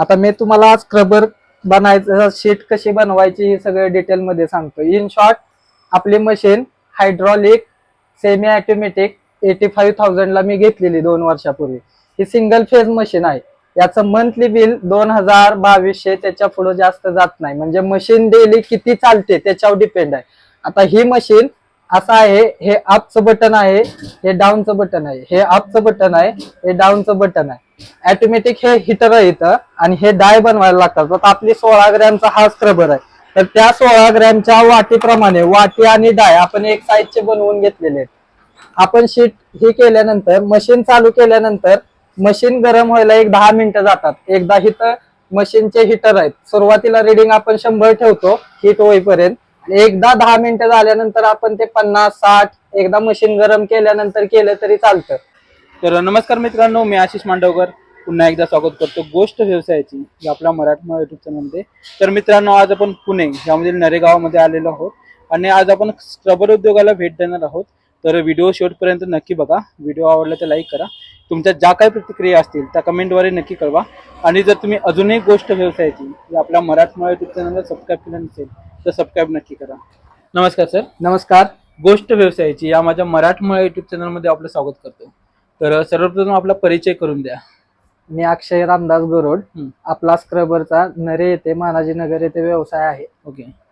आता मी तुम्हाला स्क्रबर बनायचं शीट कशी बनवायची हे सगळं डिटेल मध्ये सांगतो इन शॉर्ट आपली machine hydraulic semi automatic eighty five थाउजंडला मी घेतलेली दोन वर्षापूर्वी. ही सिंगल फेज मशीन आहे. याचं मंथली बिल दोन हजार बावीसशे त्याच्या पुढे जास्त जात नाही. म्हणजे मशीन डेली किती चालते त्याच्यावर डिपेंड आहे. आता ही मशीन असं आहे हे अपचं बटन आहे हे डाऊनचं बटन आहे हे अपचं बटन आहे हे डाऊनचं बटन आहे. ऑटोमॅटिक हे हिटर आहे इथं आणि हे डाय बनवायला लागतात. तर आपली सोळा ग्रॅमचा हा स्क्रबर आहे. तर त्या सोळा ग्रॅमच्या वाटीप्रमाणे वाटी आणि डाय आपण एक साईजचे बनवून घेतलेले आहेत. आपण शीट हे केल्यानंतर मशीन चालू केल्यानंतर मशीन गरम व्हायला एक दहा मिनिटं जातात. एकदा हिथं मशीनचे हिटर आहेत. सुरुवातीला रिडिंग आपण शंभर ठेवतो हिट होईपर्यंत. एकदा दहा मिनिटं झाल्यानंतर आपण ते पन्नास साठ एकदा मशीन गरम केल्यानंतर केलं तरी चालतं. तर नमस्कार मित्रांनो मी आशिष मांडवकर. पुन्हा एकदा स्वागत करतो गोष्ट व्यवसायाची या आपल्या मराठमोळा युट्यूब चॅनलमध्ये तर मित्रांनो आज आपण पुणे यामधील नरेगावामध्ये आलेलो आहोत. आणि आज आपण स्क्रबर उद्योगाला भेट देणार आहोत. तर व्हिडिओ शेवटपर्यंत नक्की बघा. व्हिडिओ आवडला तर लाईक करा. तुमच्या ज्या काही प्रतिक्रिया असतील त्या कमेंटद्वारे नक्की कळवा. आणि जर तुम्ही अजूनही गोष्ट व्यवसायाची आपल्या मराठमोळा युट्यूब चॅनलला सबस्क्राईब केलं नसेल तर सबस्क्राईब नक्की करा. नमस्कार सर. नमस्कार. गोष्ट व्यवसायाची या माझ्या मराठमोळ्या युट्यूब चॅनलमध्ये आपलं स्वागत करतो. तर सर्वप्रथम आपला परिचय करून द्या. मी अक्षय रामदास गरोड. आपला स्क्रबरचा नरे येथे मानाजी नगर येथे व्यवसाय आहे. ओके.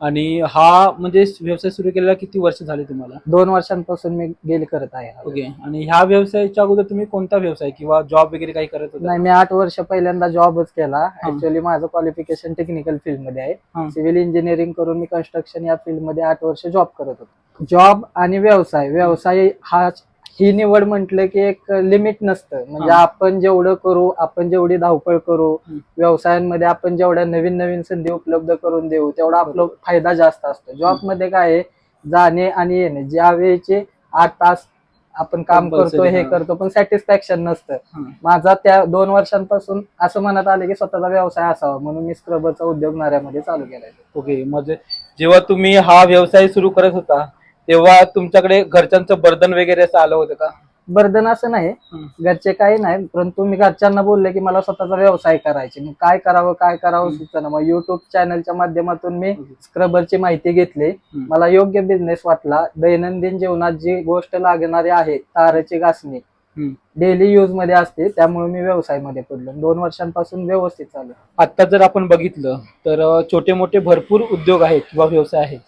आणि हा म्हणजे व्यवसाय सुरू केलेला किती वर्ष झाले तुम्हाला? दोन वर्षांपासून मी गेली करत आहे हा. ओके. आणि ह्या व्यवसायाच्या अगोदर तुम्ही कोणता व्यवसाय किंवा जॉब वगैरे काही करत होता? नाही मी आठ वर्ष पहिल्यांदा जॉबच केला. ऍक्च्युअली माझं क्वालिफिकेशन टेक्निकल फील्डमध्ये आहे. सिव्हिल इंजिनिअरिंग करून मी कन्स्ट्रक्शन या फील्डमध्ये आठ वर्ष जॉब करत होतो. जॉब आणि व्यवसाय. व्यवसाय हा ही निवड म्हटलं की एक लिमिट नसतं म्हणजे. आपण जेवढं करू आपण जेवढी धावपळ करू. व्यवसायांमध्ये आपण जेवढ्या नवीन नवीन संधी उपलब्ध करून देऊ तेवढा आपला फायदा जास्त असतो जॉबमध्ये काय आहे जाणे आणि येणे ज्या वेळेचे आठ तास आपण काम करतो हे. करतो पण सॅटिस्फॅक्शन नसतं. माझा त्या दोन वर्षांपासून असं म्हणत आले की स्वतःचा व्यवसाय असावा म्हणून मी स्क्रबरचा उद्योग नाऱ्यामध्ये चालू केलाय ओके म्हणजे जेव्हा तुम्ही हा व्यवसाय सुरू करत होता तेव्हा तुमच्याकडे घरच्यांचं बर्धन वगैरे असं आलं होतं का? बर्धन असं नाही. घरचे काही नाही परंतु मी घरच्यांना बोलले की मला स्वतःचा व्यवसाय करायचे. मग काय करावं काय करावं सुचना. मग युट्यूब चॅनलच्या माध्यमातून मी स्क्रबरची माहिती घेतली. मला योग्य बिझनेस वाटला. दैनंदिन जीवनात जी गोष्ट लागणारी आहे ताराची घासणी. डेली युजमध्ये असते त्यामुळे मी व्यवसायामध्ये पडलो. दोन वर्षांपासून व्यवस्थित चालू. आता जर आपण बघितलं तर छोटे मोठे भरपूर उद्योग आहेत किंवा व्यवसाय आहेत.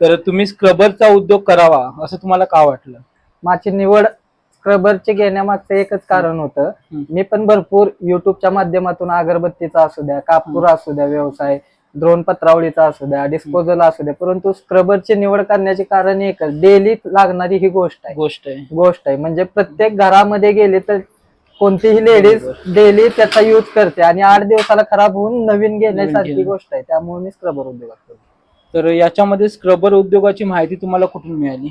तर तुम्ही स्क्रबरचा उद्योग करावा असं तुम्हाला का वाटलं माझी निवड स्क्रबरचे घेण्यामागचं एकच कारण होतं. मी पण भरपूर युट्यूबच्या माध्यमातून अगरबत्तीचा असू द्या कापूर असू द्या व्यवसाय ड्रोन पत्रावळीचा असू द्या डिस्पोजल असू द्या परंतु स्क्रबरची निवड करण्याचे कारण एकच डेली लागणारी ही गोष्ट आहे गोष्ट आहे गोष्ट आहे म्हणजे प्रत्येक घरामध्ये गेले तर कोणतीही लेडीज. डेली त्याचा यूज करते आणि आठ दिवसाला खराब होऊन नवीन घेण्यासारखी घेणं. गोष्ट आहे त्यामुळे मी स्क्रबर उद्योगात पडलो. तर याच्यामध्ये स्क्रबर उद्योगाची माहिती तुम्हाला कुठून मिळाली?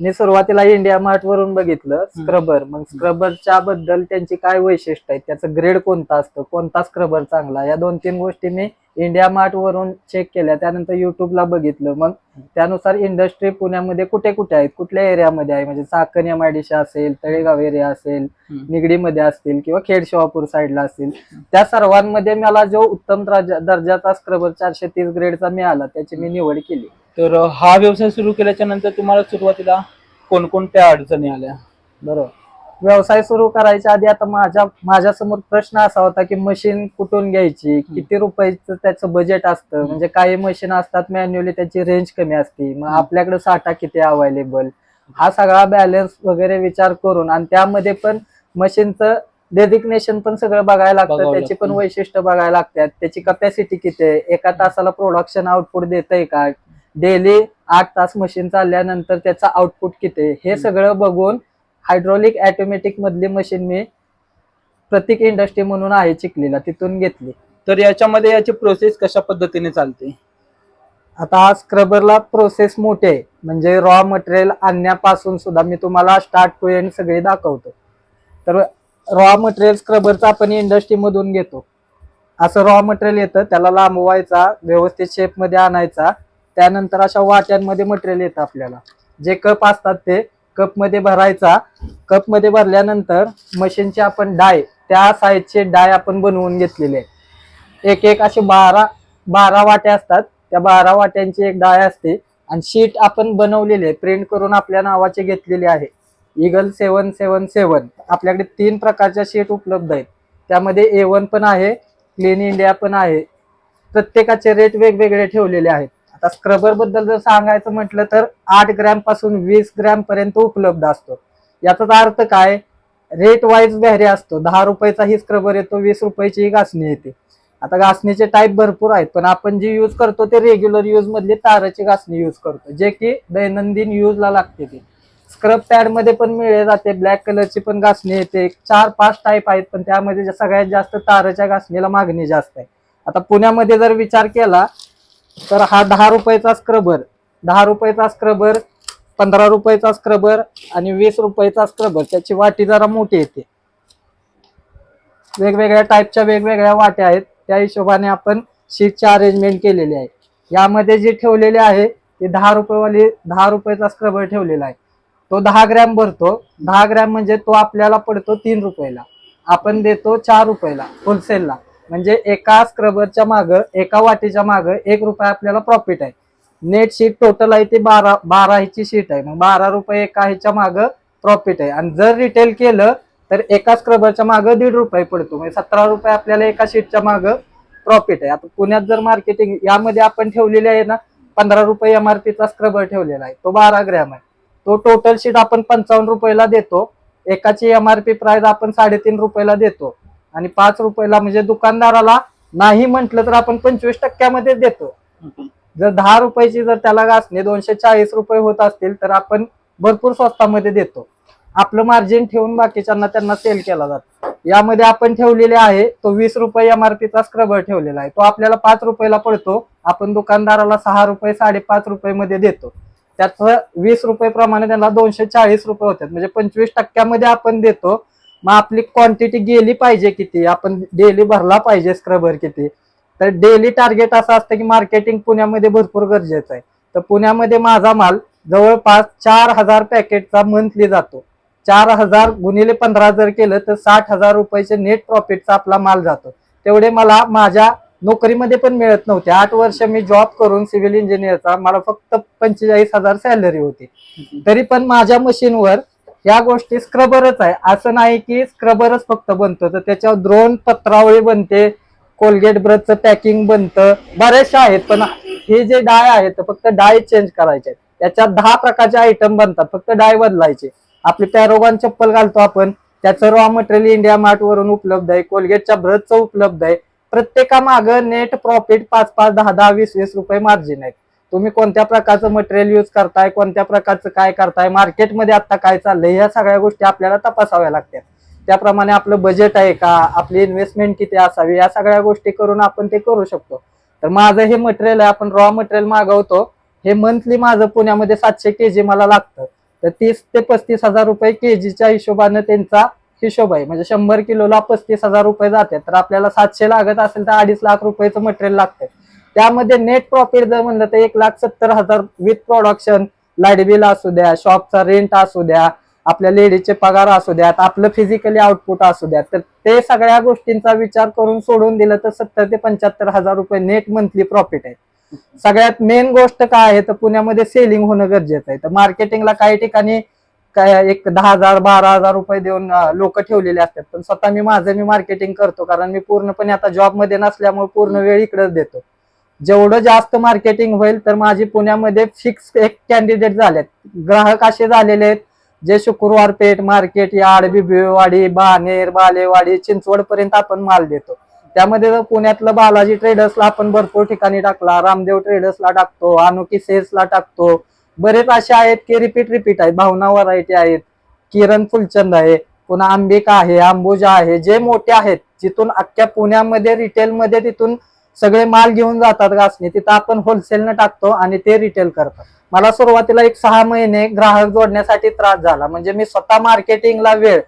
मी सुरुवातीला इंडिया मार्ट वरून बघितलं स्क्रबर मग स्क्रबरच्या बद्दल त्यांची काय वैशिष्ट्य आहे त्याचं ग्रेड कोणता असतं? कोणता स्क्रबर चांगला? या दोन तीन गोष्टी मी इंडिया मार्ट वरून चेक केल्या त्यानंतर युट्यूबला बघितलं. मग त्यानुसार इंडस्ट्री पुण्यामध्ये कुठे कुठे आहेत? कुठल्या एरियामध्ये आहे? म्हणजे चाकण एम आय असेल तळेगाव एरिया असेल. निगडीमध्ये असतील किंवा खेड शिवापूर साईडला असतील. त्या सर्वांमध्ये मला जो उत्तम दर्जा- दर्जाचा स्क्रबर चारशे तीस ग्रेडचा मिळाला त्याची मी निवड केली. तर हा व्यवसाय सुरू केल्याच्यानंतर तुम्हाला सुरुवातीला कोणकोणत्या अडचणी आल्या? बरोबर. व्यवसाय सुरू करायच्या आधी आता माझ्या माझ्यासमोर प्रश्न असा होता की मशीन कुठून घ्यायची? किती रुपयाचं त्याचं बजेट असतं? म्हणजे काही मशीन असतात मॅन्युअली त्याची रेंज कमी असते. मग आपल्याकडे साठा किती अवेलेबल हा सगळा बॅलन्स वगैरे विचार करून आणि त्यामध्ये पण मशीनचं डेजिग्नेशन पण सगळं बघायला लागतं. त्याची पण. वैशिष्ट्य बघायला लागतात. त्याची कपॅसिटी किती आहे? एका तासाला प्रोडक्शन आउटपुट देतंय का? डेली आठ तास मशीन चालल्यानंतर त्याचा आउटपुट किती आहे? हे सगळं बघून हायड्रॉलिक ऑटोमॅटिक मधली मशीन मी प्रतीक इंडस्ट्री म्हणून आहे चिखलीला तिथून घेतली. तर याच्यामध्ये याची प्रोसेस कशा पद्धतीने चालते? आता स्क्रबरला प्रोसेस मोठी आहे. म्हणजे रॉ मटेरियल आणण्यापासून सुद्धा मी तुम्हाला स्टार्ट टू एंड सगळे दाखवतो. तर रॉ मटेरियल स्क्रबरचा आपण इंडस्ट्रीमधून घेतो. असं रॉ मटेरियल येतं त्याला लांबवायचा व्यवस्थित शेपमध्ये आणायचा त्यानंतर अशा वाट्यांमध्ये मटेरियल येतं आपल्याला. जे कप असतात ते कपमध्ये भरायचा. कपमध्ये भरल्यानंतर मशीनचे आपण डाय त्या साईजचे डाय आपण बनवून घेतलेले आहे एक एक असे बारा बारा वाट्या असतात. त्या बारा वाट्यांची एक डाळ असते. आणि शीट आपण बनवलेली आहे प्रिंट करून आपल्या नावाचे घेतलेले आहे. इगल सेवन सेवन सेवन आपल्याकडे तीन प्रकारच्या शीट उपलब्ध आहेत. त्यामध्ये ए वन पण आहे क्लीन इंडिया पण आहे. प्रत्येकाचे रेट वेगवेगळे ठेवलेले आहेत. आता स्क्रबरबद्दल जर सांगायचं म्हटलं तर आठ ग्रॅमपासून वीस ग्रॅम पर्यंत उपलब्ध असतो. याचा अर्थ काय? रेट वाईज व्हॅरी असतो. दहा रुपयाचाही स्क्रबर येतो वीस रुपयाची ही घासणी येते. आता घासणीचे टाईप भरपूर आहेत पण आपण जी यूज करतो ते रेग्युलर यूज मधली ताराची घासणी यूज करतो जे की दैनंदिन यूजला लागते ती. स्क्रब पॅडमध्ये पण मिळले जाते ब्लॅक कलरची पण घासणी येते. चार पाच टाईप आहेत पण त्यामध्ये सगळ्यात जास्त ताराच्या घासणीला मागणी जास्त आहे. आता पुण्यामध्ये जर विचार केला तर हा दहा रुपयाचा स्क्रबर दहा रुपयाचा स्क्रबर पंधरा रुपयाचा स्क्रबर आणि वीस रुपयाचा स्क्रबर त्याची वाटी जरा मोठी येते. वेगवेगळ्या टाईपच्या वेगवेगळ्या वाट्या आहेत. त्या हिशोबाने आपण शीटची अरेंजमेंट केलेली आहे. यामध्ये जे ठेवलेले आहे ते दहा रुपयेवाली दहा रुपयाचा स्क्रबर ठेवलेला आहे. तो दहा ग्रॅम भरतो. दहा ग्रॅम म्हणजे तो आपल्याला पडतो तीन रुपयाला. आपण देतो चार रुपयाला होलसेलला म्हणजे एका स्क्रबरच्या माग एका वाटीच्या माग एक रुपया आपल्याला प्रॉफिट आहे. नेट शीट टोटल आहे ते बारा बारा ह्याची शीट आहे. मग बारा रुपये एका ह्याच्या माग प्रॉफिट आहे. आणि जर रिटेल केलं तर एका स्क्रबरच्या माग दीड रुपये पडतो. म्हणजे सतरा रुपये आपल्याला एका शीटच्या माग प्रॉफिट आहे. आता पुण्यात जर मार्केटिंग यामध्ये आपण ठेवलेले आहे ना पंधरा रुपये एम आर पीचा स्क्रबर ठेवलेला आहे. तो बारा ग्रॅम आहे. तो टोटल शीट आपण पंचावन्न रुपयाला देतो. एकाची एम आर पी प्राइस आपण साडेतीन रुपयाला देतो. आणि पाच रुपयाला म्हणजे दुकानदाराला नाही म्हटलं तर आपण पंचवीस टक्क्यामध्ये देतो. जर दहा रुपयाची जर त्याला घासणे दोनशे चाळीस रुपये होत असतील तर आपण भरपूर स्वस्तामध्ये देतो. आपलं मार्जिन ठेवून बाकीच्यांना त्यांना सेल केला जातो. यामध्ये आपण ठेवलेले आहे तो वीस रुपये एम आर पीचा स्क्रबर ठेवलेला आहे. तो आपल्याला पाच रुपयाला पडतो आपण दुकानदाराला सहा रुपये साडेपाच रुपये मध्ये देतो. त्याचं वीस रुपये प्रमाणे त्यांना दोनशे चाळीस रुपये होतात. म्हणजे पंचवीस टक्क्यामध्ये आपण देतो मग आपली क्वांटिटी गेली पाहिजे किती? आपण डेली भरला पाहिजे स्क्रबर किती? तर डेली टार्गेट असं असतं की मार्केटिंग पुण्यामध्ये भरपूर गरजेचं आहे. तर पुण्यामध्ये माझा माल जवळपास चार हजार पॅकेटचा मंथली जातो. चार हजार गुणिले पंधरा जर केलं तर साठ हजार रुपयाचे नेट प्रॉफिटचा आपला माल जातो. तेवढे मला माझ्या नोकरीमध्ये पण मिळत नव्हते. आठ वर्ष मी जॉब करून सिव्हिल इंजिनियरचा मला फक्त पंचेचाळीस हजार सॅलरी होती. तरी पण माझ्या मशीनवर या गोष्टी स्क्रबरच आहे. असं नाही की स्क्रबरच फक्त बनतो. तर त्याच्यावर द्रोण पत्रावळी बनते कोलगेट ब्रशचं पॅकिंग बनतं. बऱ्याचशा आहेत पण हे जे डाय आहेत फक्त डाय चेंज करायचे आहेत. त्याच्यात दहा प्रकारचे आयटम बनतात फक्त डाय बदलायचे. आपली पॅरोगॉन चप्पल घालतो आपण. त्याचं रॉ मटेरियल इंडिया मार्ट वरून उपलब्ध आहे. कोलगेटच्या ब्रशचं उपलब्ध आहे. प्रत्येका मागं नेट प्रॉफिट पाच पाच दहा दहा वीस वीस रुपये मार्जिन आहे तुम्ही कोणत्या प्रकारचं मटेरियल यूज करताय कोणत्या प्रकारचं काय करताय मार्केटमध्ये आता काय चाललंय या सगळ्या गोष्टी आपल्याला तपासाव्या लागतात. त्याप्रमाणे आपलं बजेट आहे का आपली इन्व्हेस्टमेंट किती असावी या सगळ्या गोष्टी करून आपण ते करू शकतो. तर माझं हे मटेरियल आहे आपण रॉ मटेरियल मागवतो. हे मंथली माझं पुण्यामध्ये सातशे के जी मला लागतं. तर तीस ते पस्तीस हजार रुपये के जीच्या हिशोबानं त्यांचा हिशोब आहे. म्हणजे शंभर किलोला पस्तीस हजार रुपये जाते तर आपल्याला सातशे लागत असेल तर अडीच लाख रुपयेचं मटेरियल लागतं त्यामध्ये नेट प्रॉफिट जर म्हणलं तर एक लाख सत्तर हजार विथ प्रोडक्शन लाइट बिल असू द्या शॉपचा रेंट असू द्या आपल्या लेडीजचे पगार असू द्यात आपलं फिजिकली आउटपुट असू द्या तर ते सगळ्या गोष्टींचा विचार करून सोडून दिलं तर सत्तर ते पंच्याहत्तर हजार रुपये नेट मंथली प्रॉफिट आहे सगळ्यात मेन गोष्ट काय आहे? तर पुण्यामध्ये सेलिंग होणं गरजेचं आहे. तर मार्केटिंगला काही ठिकाणी काय एक दहा हजार बारा हजार रुपये देऊन लोक ठेवलेले असतात. पण स्वतः मी माझं मी मार्केटिंग करतो कारण मी पूर्णपणे आता जॉबमध्ये नसल्यामुळे पूर्ण वेळ इकडेच देतो. जेवढं जास्त मार्केटिंग होईल तर माझी पुण्यामध्ये फिक्स एक कॅन्डिडेट झालेत. ग्राहक असे झालेले आहेत जे शुक्रवार पेठ मार्केट यार्ड बिबिवाडी बानेर बालेवाडी चिंचवड पर्यंत आपण माल देतो. त्यामध्ये पुण्यातलं बालाजी ट्रेडर्सला आपण भरपूर ठिकाणी टाकला रामदेव ट्रेडर्सला टाकतो अनुकी सेल्सला टाकतो. बरेच असे आहेत की रिपीट रिपीट आहेत. भावना व्हरायटी आहेत. किरण फुलचंद आहे पुन्हा अंबिका आहे अंबुजा आहे जे मोठे आहेत जिथून अख्ख्या पुण्यामध्ये रिटेलमध्ये तिथून सगळे माल घेऊन जातात घासणी तिथं आपण होलसेलनं टाकतो आणि ते रिटेल करतात. मला सुरुवातीला एक सहा महिने ग्राहक जोडण्यासाठी त्रास झाला. म्हणजे मी स्वतः मार्केटिंगला वेळ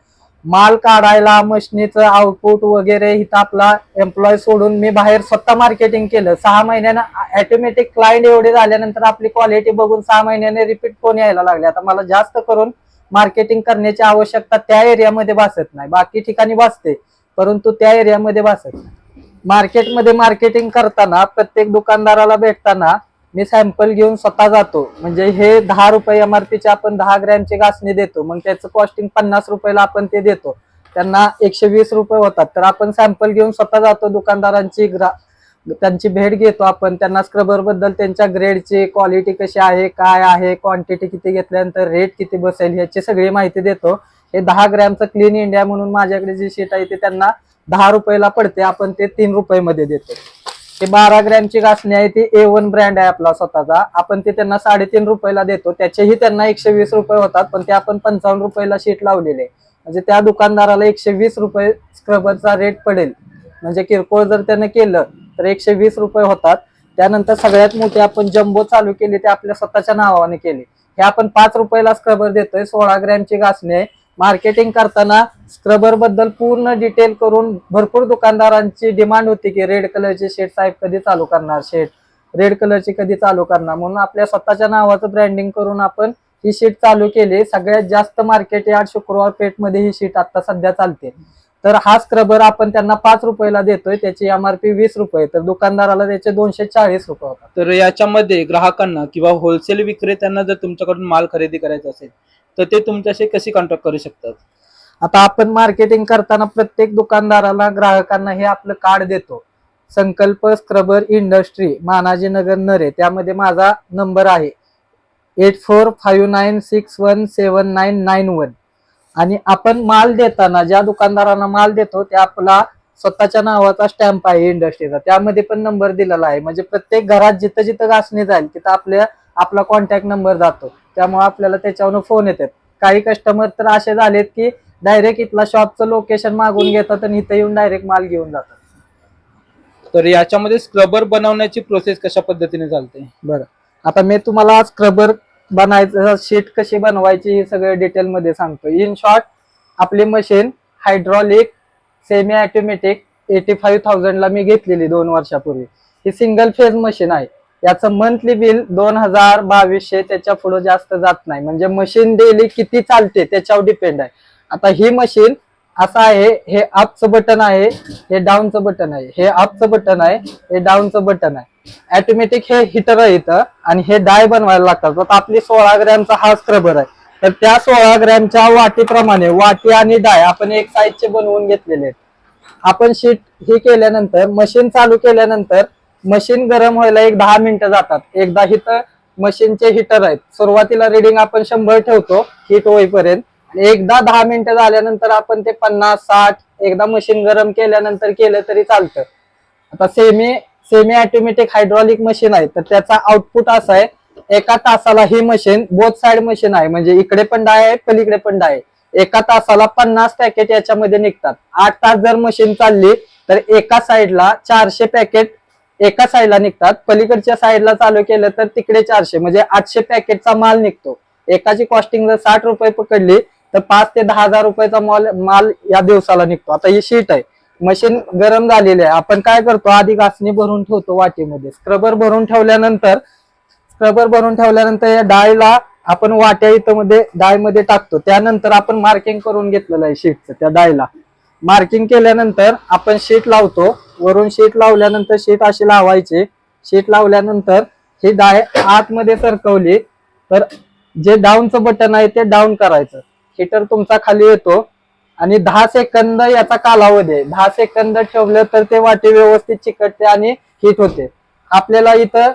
माल काढायला मशनीचं आउटपुट वगैरे इथं आपला एम्प्लॉय सोडून मी बाहेर स्वतः मार्केटिंग केलं. सहा महिन्यानं ऑटोमॅटिक क्लायंट एवढे झाल्यानंतर आपली क्वालिटी बघून सहा महिन्याने रिपीट फोन यायला लागले. आता मला जास्त करून मार्केटिंग करण्याची आवश्यकता त्या एरियामध्ये भासत नाही. बाकी ठिकाणी भासते परंतु त्या एरियामध्ये भासत नाही. मार्केटमध्ये मार्केटिंग करताना प्रत्येक दुकानदाराला भेटताना मी सॅम्पल घेऊन स्वतः जातो. म्हणजे हे दहा रुपये एम आर पीचे आपण दहा ग्रॅमची घासणी देतो. मग त्याचं कॉस्टिंग पन्नास रुपयाला आपण ते देतो. त्यांना एकशे वीस रुपये होतात. तर आपण सॅम्पल घेऊन स्वतः जातो दुकानदारांची ग्रा त्यांची भेट घेतो आपण. त्यांना स्क्रबरबद्दल त्यांच्या ग्रेडची क्वालिटी कशी आहे काय आहे क्वांटिटी किती घेतल्यानंतर रेट किती बसेल याची सगळी माहिती देतो. हे दहा ग्रॅमचं क्लीन इंडिया म्हणून माझ्याकडे जी शीट आहे ते त्यांना दहा रुपयाला पडते आपण ते तीन रुपयामध्ये देतो. ते बारा ग्रॅमची घासणी आहे ती ए वन ब्रँड आहे आपला स्वतःचा. आपण ते त्यांना साडेतीन रुपयाला देतो त्याचेही त्यांना एकशे वीस रुपये होतात पण ते आपण पंचावन्न रुपयाला शीट लावलेले म्हणजे त्या दुकानदाराला एकशे वीस रुपये स्क्रबरचा रेट पडेल. म्हणजे किरकोळ जर त्यानं केलं तर एकशे वीस रुपये होतात. त्यानंतर सगळ्यात मोठी आपण जम्बो चालू केली ते आपल्या स्वतःच्या नावाने केली. हे आपण पाच रुपयाला स्क्रबर देतोय सोळा ग्रॅमची घासणी आहे. मार्केटिंग करताना स्क्रबरबद्दल पूर्ण डिटेल करून भरपूर दुकानदारांची डिमांड होती की रेड कलरचे शेड साहेब कधी चालू करणार? शेड रेड कलरची कधी चालू करणार? म्हणून आपल्या स्वतःच्या नावाचं ब्रँडिंग करून आपण ही शीट चालू केली. सगळ्यात जास्त मार्केट यार्ड शुक्रवार पेठमध्ये ही शीट आता सध्या चालते. तर हा स्क्रबर आपण त्यांना पाच रुपयाला देतोय त्याची एमआरपी वीस रुपये. तर दुकानदाराला त्याचे दोनशे चाळीस रुपये होतात. तर याच्यामध्ये ग्राहकांना किंवा होलसेल विक्रेत्यांना जर तुमच्याकडून माल खरेदी करायचा असेल तर ते तुमच्याशी कशी कॉन्टॅक्ट करू शकतात? आता आपण मार्केटिंग करताना प्रत्येक दुकानदाराला ग्राहकांना हे आपलं कार्ड देतो. संकल्प स्क्रबर इंडस्ट्री मानाजी नगर नरे. त्यामध्ये माझा नंबर आहे. Eight four five nine six one seven nine nine one आणि आपण माल देताना ज्या दुकानदारांना माल देतो ते आपला स्वतःच्या नावाचा स्टॅम्प आहे इंडस्ट्रीचा त्यामध्ये पण नंबर दिलेला आहे. म्हणजे प्रत्येक घरात जिथं जिथं घासणी जाईल तिथं आपल्या आपला कॉन्टॅक्ट नंबर जातो. त्यामुळे आपल्याला त्याच्यावरून फोन येतात. काही कस्टमर तर असे झालेत की डायरेक्ट इथला शॉपचं लोकेशन मागून घेतात आणि इथं येऊन डायरेक्ट माल घेऊन जातात. तर याच्यामध्ये स्क्रबर बनवण्याची प्रोसेस कशा पद्धतीने चालते? बरं. आता मी तुम्हाला स्क्रबर बनायचं शीट कशी बनवायची हे सगळं डिटेल मध्ये सांगतो इन शॉर्ट आपली machine hydraulic semi automatic eighty five थाउजंडला मी घेतलेली दोन वर्षापूर्वी. ही सिंगल फेज मशीन आहे. याचं मंथली बिल दोन हजार बावीसशे त्याच्या पुढे जास्त जात नाही. म्हणजे मशीन डेली किती चालते त्याच्यावर डिपेंड आहे. आता ही मशीन असं आहे हे अपचं बटन आहे हे डाऊनचं बटन आहे. हे अपचं बटन आहे हे डाऊनचं बटन आहे. ऑटोमॅटिक हे हिटर आहे इथं आणि हे डाय बनवायला लागतात. तर आपली सोळा ग्रॅमचा हा स्क्रबर आहे. तर त्या सोळा ग्रॅमच्या वाटीप्रमाणे वाटी आणि डाय आपण एक साईजचे बनवून घेतलेले आहेत. आपण शीट ही केल्यानंतर मशीन चालू केल्यानंतर मशीन गरम व्हायला एक दहा मिनिटं जातात. एकदा हिथं मशीनचे हिटर आहेत. सुरुवातीला रिडिंग आपण शंभर ठेवतो हिट होईपर्यंत. एकदा दहा मिनिटं झाल्यानंतर आपण ते पन्नास साठ एकदा मशीन गरम केल्यानंतर केलं तरी चालतं. आता semi semi automatic hydraulic machine आहे. तर त्याचा आउटपुट असा आहे एका तासाला ही मशीन बोथ साइड मशीन आहे. म्हणजे इकडे पण डाय आहे पलीकडे पण डाय आहे. एका तासाला पन्नास पॅकेट याच्यामध्ये निघतात. आठ तास जर मशीन चालली तर एका साईडला चारशे पॅकेट एका साईडला निघतात. पलीकडच्या साईडला चालू केलं तर तिकडे चारशे म्हणजे आठशे पॅकेटचा माल निघतो. एकाची कॉस्टिंग जर साठ रुपये पकडली तर पाच ते दहा हजार रुपयाचा माल माल या दिवसाला निघतो. आता ही शीट आहे. मशीन गरम झालेली आहे. आपण काय करतो? आधी घासणी भरून ठेवतो वाटीमध्ये. स्क्रबर भरून ठेवल्यानंतर स्क्रबर भरून ठेवल्यानंतर या डाळीला आपण वाट्या इथं मध्ये डाळीमध्ये टाकतो. त्यानंतर आपण मार्किंग करून घेतलेलं आहे शीटचं त्या डाळीला. मार्किंग केल्यानंतर आपण शीट लावतो. वरून शीट लावल्यानंतर शीट अशी लावायची. शीट लावल्यानंतर ही डाळ आतमध्ये सरकवली. तर जे डाऊनचं बटन आहे ते डाऊन करायचं. हिटर तुमचा खाली येतो. आणि दहा सेकंद याचा कालावधी आहे. दहा सेकंद ठेवलं तर ते वाटी व्यवस्थित चिकटते आणि हिट होते. आपल्याला इथं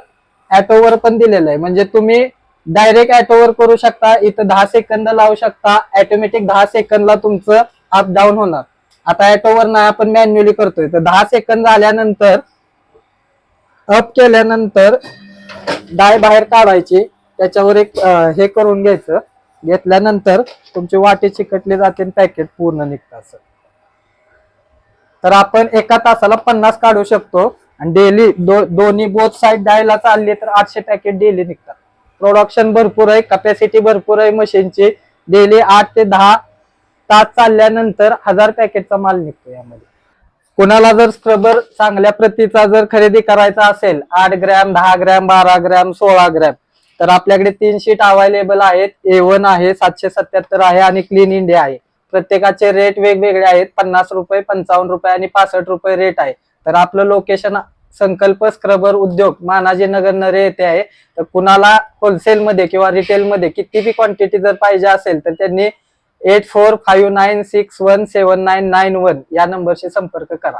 ऍटोवर पण दिलेलं आहे. म्हणजे तुम्ही डायरेक्ट ऍटोवर करू शकता. इथं दहा सेकंद लावू शकता. ऑटोमॅटिक दहा सेकंदला तुमचं अप डाऊन होणार. आता ऍटोवर नाही आपण मॅन्युअली करतोय. तर दहा सेकंद झाल्यानंतर अप केल्यानंतर डाय बाहेर काढायची. त्याच्यावर एक हे करून घ्यायचं. घेतल्यानंतर तुमची वाटे चिकटले जाते पॅकेट पूर्ण निघतात तर आपण एका तासाला पन्नास काढू शकतो. आणि डेली दो दोन्ही बोथ साईड डायला चालली तर आठशे पॅकेट डेली निघतात. प्रोडक्शन भरपूर आहे कपॅसिटी भरपूर आहे मशीनची. डेली आठ ते दहा तास चालल्यानंतर हजार पॅकेटचा माल निघतो यामध्ये. कुणाला जर स्क्रबर चांगल्या प्रतीचा जर खरेदी करायचा असेल आठ ग्रॅम दहा ग्रॅम बारा ग्रॅम सोळा ग्रॅम तर आपल्याकडे तीन शीट अवेलेबल आहेत. ए वन आहे सातशे सत्याहत्तर आहे आणि क्लीन इंडिया आहे. प्रत्येकाचे रेट वेगवेगळे आहेत. पन्नास रुपये पंचावन्न रुपये आणि पासष्ट रुपये रेट आहे. तर आपलं लोकेशन संकल्प स्क्रबर उद्योग मानाजी नगर नरे येथे आहे. तर कुणाला होलसेलमध्ये किंवा रिटेलमध्ये कितीबी किती बी क्वांटिटी जर पाहिजे असेल तर त्यांनी eight four five nine six one seven nine nine one या नंबरशी संपर्क करा.